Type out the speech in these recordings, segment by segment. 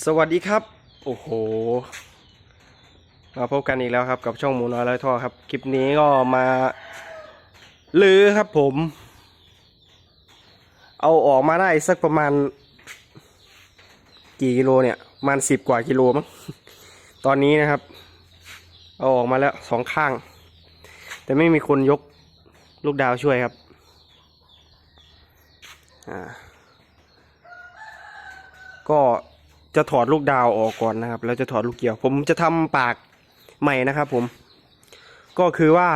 สวัสดีครับ โอ้โห มาพบกันอีกแล้วครับกับช่องหมูน้อยร้อยท่อครับ คลิปนี้ก็มาลือครับผม เอาออกมาได้สักประมาณ กี่กิโลเนี่ยมาณสิบกว่ากิโลมั้งตอนนี้นะครับ เอาออกมาแล้วสองข้าง แต่ไม่มีคนยกลูกดาวช่วยครับอ่าก็ จะถอดลูกดาวออกก่อนนะครับ แล้วจะถอดลูกเกี่ยว ผมจะทำปากใหม่นะครับ ผม ก็คือว่า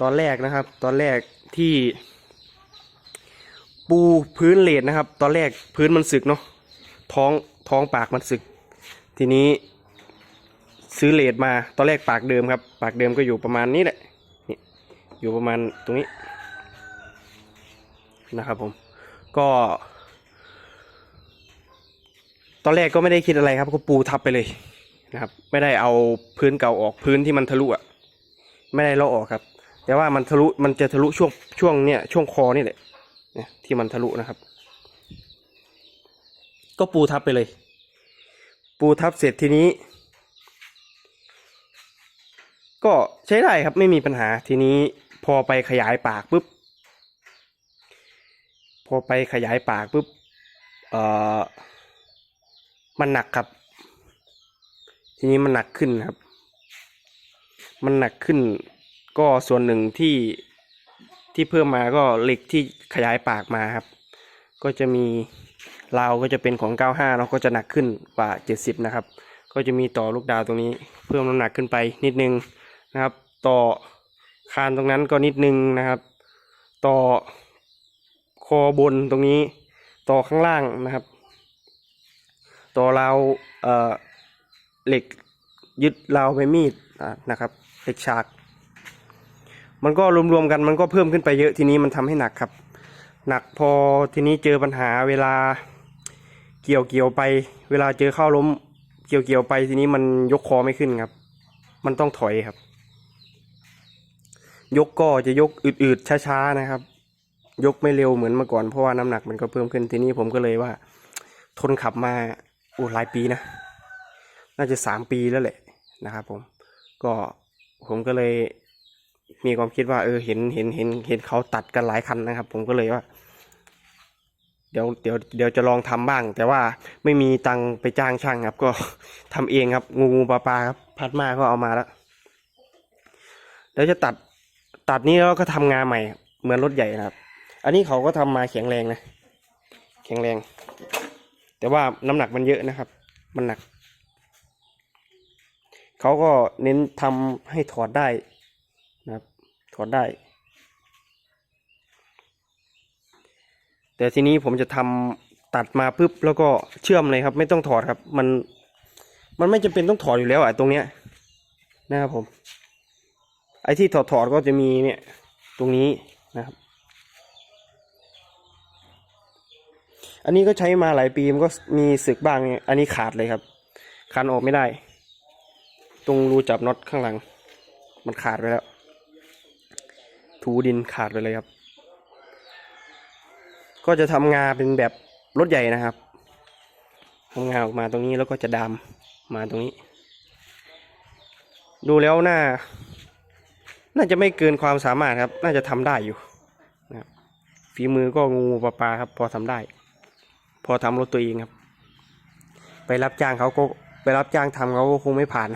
ตอนแรกนะครับ ตอนแรกที่ ปูพื้นเลดนะครับ ตอนแรกพื้นมันสึกเนาะท้องท้องปากมันสึก ทีนี้ซื้อเลดมาตอนแรกปากเดิมครับ ปากเดิมก็อยู่ประมาณนี้แหละนี่อยู่ประมาณตรงนี้นะครับผมก็ ตอนแรกก็ไม่ได้คิดอะไรครับ ก็ปูทับไปเลยนะครับ ไม่ได้เอาพื้นเก่าออกพื้นที่มันทะลุอะไม่ได้เลาะออกครับ แต่ว่ามันทะลุมันจะทะลุช่วงช่วงเนี้ยช่วงคอนี่แหละเนี่ยที่มันทะลุนะครับ ก็ปูทับไปเลย ปูทับเสร็จทีนี้ ก็ใช้ได้ครับไม่มีปัญหาทีนี้พอไปขยายปากปุ๊บพอไปขยายปากปุ๊บเอ่อ มันหนักครับ ทีนี้มันหนักขึ้นครับ มันหนักขึ้น ก็ส่วนหนึ่งที่ที่เพิ่มมาก็เหล็กที่ขยายปากมาครับ ก็จะมีราวก็จะเป็นของ 95เนาะก็จะหนักขึ้นกว่า 70 นะครับ ก็จะมีต่อลูกดาวตรงนี้ เพิ่มน้ำหนักขึ้นไปนิดนึงนะครับ ต่อคานตรงนั้นก็นิดนึงนะครับ ต่อคอบนตรงนี้ ต่อข้างล่างนะครับ ตัวเราวเอ่อเหล็กยึดราวใบมีดนะครับเหล็กฉาก มันก็รวมๆกันมันก็เพิ่มขึ้นไปเยอะทีนี้มันทำให้หนักครับ หนักพอทีนี้เจอปัญหาเวลาเกี่ยวเกี่ยวๆไป เวลาเจอเข้าล้มเกี่ยวเกี่ยวๆไปทีนี้มันยกคอไม่ขึ้นครับ มันต้องถอยครับ ยกก็จะยกอืดๆช้าๆนะครับ ยกไม่เร็วเหมือนเมื่อก่อนเพราะว่าน้ำหนักมันก็เพิ่มขึ้นทีนี้ผมก็เลยว่า ทนขับมา โอ้หลายปีนะ น่าจะสามปีแล้วแหละนะครับผม ก็ผมก็เลยมีความคิดว่า เออเห็นเห็นเห็นเห็นเขาตัดกันหลายคันนะครับ ผมก็เลยว่า เดี๋ยวเดี๋ยวเดี๋ยวจะลองทำบ้าง แต่ว่าไม่มีตังไปจ้างช่างครับ ก็ทำเองครับ งูงูปลาปลาครับพัดมาก็เอามาแล้วแล้วจะตัดตัดนี้แล้วก็ทำงานใหม่ เหมือนรถใหญ่นะครับ อันนี้เขาก็ทำมาแข็งแรงนะ แข็งแรง แต่ว่าน้ำหนักมันเยอะนะครับ มันหนัก เขาก็เน้นทำให้ถอดได้นะครับ ถอดได้ แต่ทีนี้ผมจะทำตัดมาปุ๊บแล้วก็เชื่อมเลยครับ ไม่ต้องถอดครับ มันมันไม่จำเป็นต้องถอดอยู่แล้วอะตรงเนี้ยนะครับผม ไอ้ที่ถอดถอดก็จะมีเนี่ย ตรงนี้นะครับ อันนี้ก็ใช้มาหลายปีมันก็มีสึกบ้างอันนี้ขาดเลยครับคันออกไม่ได้ ตรงรูจับน็อตข้างหลัง มันขาดไปแล้ว ถูดินขาดไปเลยครับ ก็จะทำงาเป็นแบบรถใหญ่นะครับทำงาออกมาตรงนี้แล้วก็จะดามมาตรงนี้ ดูแล้วน่า น่าจะไม่เกินความสามารถครับ น่าจะทำได้อยู่นะฝีมือก็งูปลาปลาครับ พอทำได้ พอทำรถตัวเองครับ ไปรับจ้างเขาก็ไปรับจ้างทำเขาก็คงไม่ผ่าน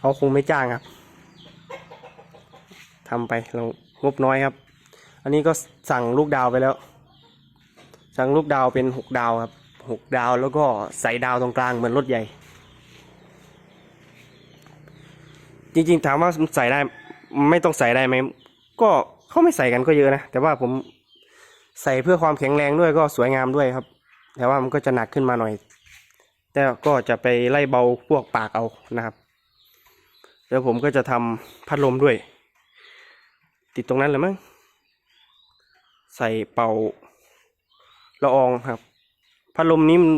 เขาคงไม่จ้างครับทำไปเรางบน้อยครับ อันนี้ก็สั่งลูกดาวไปแล้ว สั่งลูกดาวเป็นหกดาวครับหกดาวแล้วก็ใส่ดาวตรงกลางเหมือนรถใหญ่ จริงๆถามว่าใส่ได้ไม่ต้องใส่ได้ไหมก็เขาไม่ใส่กันก็เยอะนะ แต่ว่าผมใส่เพื่อความแข็งแรงด้วยก็สวยงามด้วยครับ แต่ว่ามันก็จะหนักขึ้นมาหน่อย แต่ก็จะไปไล่เบาพวกปากเอานะครับ แล้วผมก็จะทำพัดลมด้วย ติดตรงนั้นเลยมั้งใส่เป่าละอองครับ พัดลมนี้มัน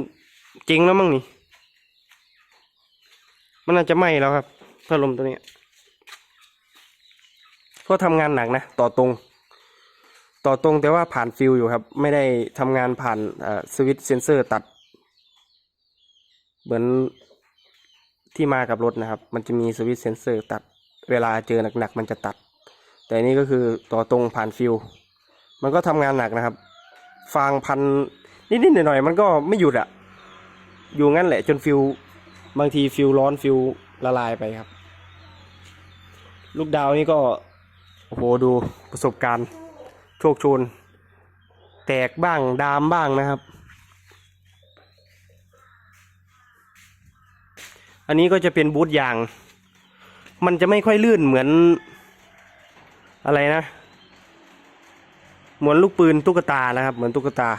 จริงแล้วมั้งนี่ มันน่าจะไหม้แล้วครับ พัดลมตัวนี้ก็ทำงานหนักนะ ต่อตรง ต่อตรงแต่ว่าผ่านฟิลอยู่ครับ ไม่ได้ทำงานผ่านสวิตช์เซนเซอร์ตัด เหมือนที่มากับรถนะครับ มันจะมีสวิตช์เซนเซอร์ตัดเวลาเจอหนักๆมันจะตัด แต่นี่ก็คือต่อตรงผ่านฟิวมันก็ทำงานหนักนะครับ ฟางพันนิดๆหน่อยๆมันก็ไม่หยุดอะอยู่งั้นแหละจนฟิวบางทีฟิวร้อนฟิวละลายไปครับ ลูกดาวนี่ก็โอ้โหดูประสบการณ์ ชคโชน แตกบ้างดามบ้างนะครับ อันนี้ก็จะเป็นบูทยาง มันจะไม่ค่อยลื่นเหมือนอะไรนะ เหมือนลูกปืนตุ๊กตานะครับ เหมือนตุ๊กตา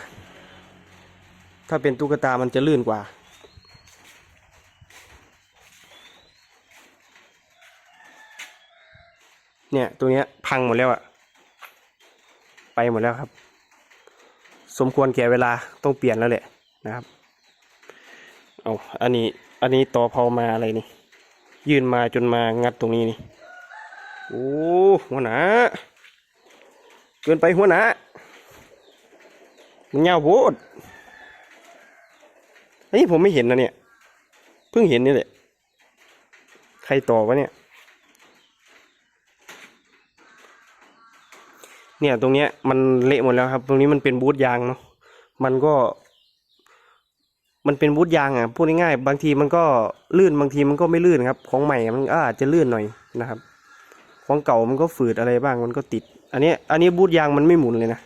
ถ้าเป็นตุ๊กตามันจะลื่นกว่าเนี่ยตัวเนี้ยพังหมดแล้วอะ ไปหมดแล้วครับ สมควรแก่เวลาต้องเปลี่ยนแล้วแหละนะครับเอาอันนี้อันนี้ต่อพอมาอะไรนี่ ยื่นมาจนมางัดตรงนี้นี่โอ้หัวหนาเกินไปหัวหนามันยาวโพดอันนี้ผมไม่เห็นนะเนี่ย เพิ่งเห็นนี่แหละ ใครต่อวะเนี่ย เนี่ย ตรงเนี้ยมันเละหมดแล้วครับ ตรงนี้มันเป็นบูทยางเนาะมันก็ มันเป็นบูทยางอะพูดง่ายๆบางทีมันก็ลื่นบางทีมันก็ไม่ลื่นครับ ของใหม่มันอาจจะลื่นหน่อยนะครับ ของเก่ามันก็ฝืดอะไรบ้างมันก็ติด อันนี้อันนี้บูทยางมันไม่หมุนเลยนะ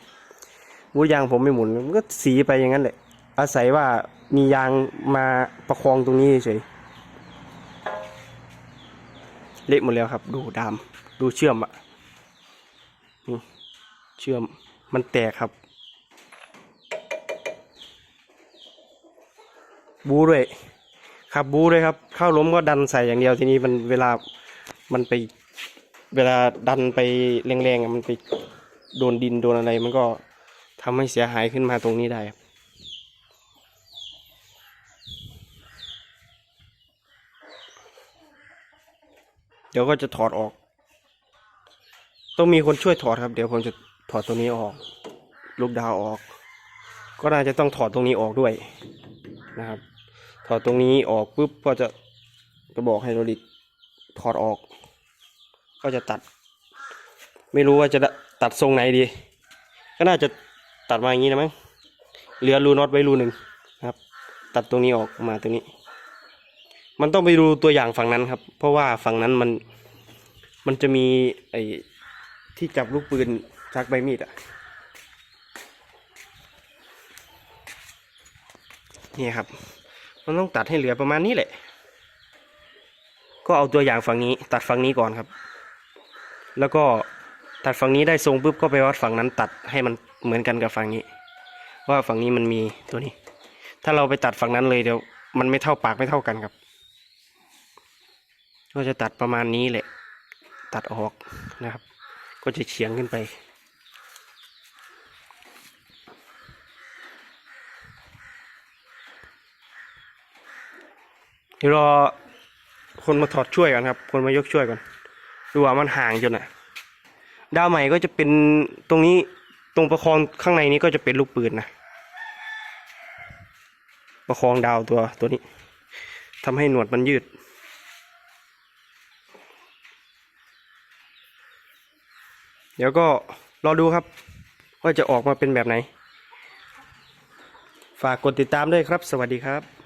บูทยางผมไม่หมุนมันก็สีไปอย่างนั้นแหละ อาศัยว่ามียางมาประคองตรงนี้เฉยเละหมดแล้วครับ ดูดามดูเชื่อมอะ เชื่อมมันแตกครับ บูด้วย ครับบูด้วยครับ เข้าล้มก็ดันใส่อย่างเดียวทีนี้มันเวลามันไปเวลาดันไปแรงๆมันไปโดนดินโดนอะไร มันก็ทำให้เสียหายขึ้นมาตรงนี้ได้ครับเดี๋ยวก็จะถอดออก ต้องมีคนช่วยถอดครับ เดี๋ยวผมจะ ถอดตัวนี้ออก ลูกดาวออก ก็น่าจะต้องถอดตรงนี้ออกด้วยนะครับ ถอดตรงนี้ออกปุ๊บก็จะกระบอกไฮดรอลิกถอดออก ก็จะตัด ไม่รู้ว่าจะตัดทรงไหนดี ก็น่าจะตัดมาอย่างนี้นะมั้งเหลือรูน็อตไว้รูหนึ่งนะครับ ตัดตรงนี้ออกมาตรงนี้ มันต้องไปดูตัวอย่างฝั่งนั้นครับ เพราะว่าฝั่งนั้นมันมันจะมีไอ้ที่จับลูกปืน ชักใบมีดอะนี่ครับ มันต้องตัดให้เหลือประมาณนี้แหละ ก็เอาตัวอย่างฝั่งนี้ ตัดฝั่งนี้ก่อนครับ แล้วก็ตัดฝั่งนี้ได้ทรงปุ๊บก็ไปวัดฝั่งนั้นตัดให้มันเหมือนกันกับฝั่งนี้ ว่าฝั่งนี้มันมีตัวนี้ ถ้าเราไปตัดฝั่งนั้นเลยเดี๋ยวมันไม่เท่าปากไม่เท่ากันครับ ก็จะตัดประมาณนี้แหละ ตัดออกนะครับ ก็จะเฉียงขึ้นไป เดี๋ยวรอคนมาถอดช่วยก่อนครับ คนมายกช่วยก่อนดูว่ามันห่างจนอะดาวใหม่ก็จะเป็นตรงนี้ตรงประคองข้างในนี้ก็จะเป็นลูกปืนนะประคองดาวตัวตัวนี้ทำให้หนวดมันยืด เดี๋ยวก็รอดูครับ ว่าจะออกมาเป็นแบบไหน ฝากกดติดตามด้วยครับ สวัสดีครับ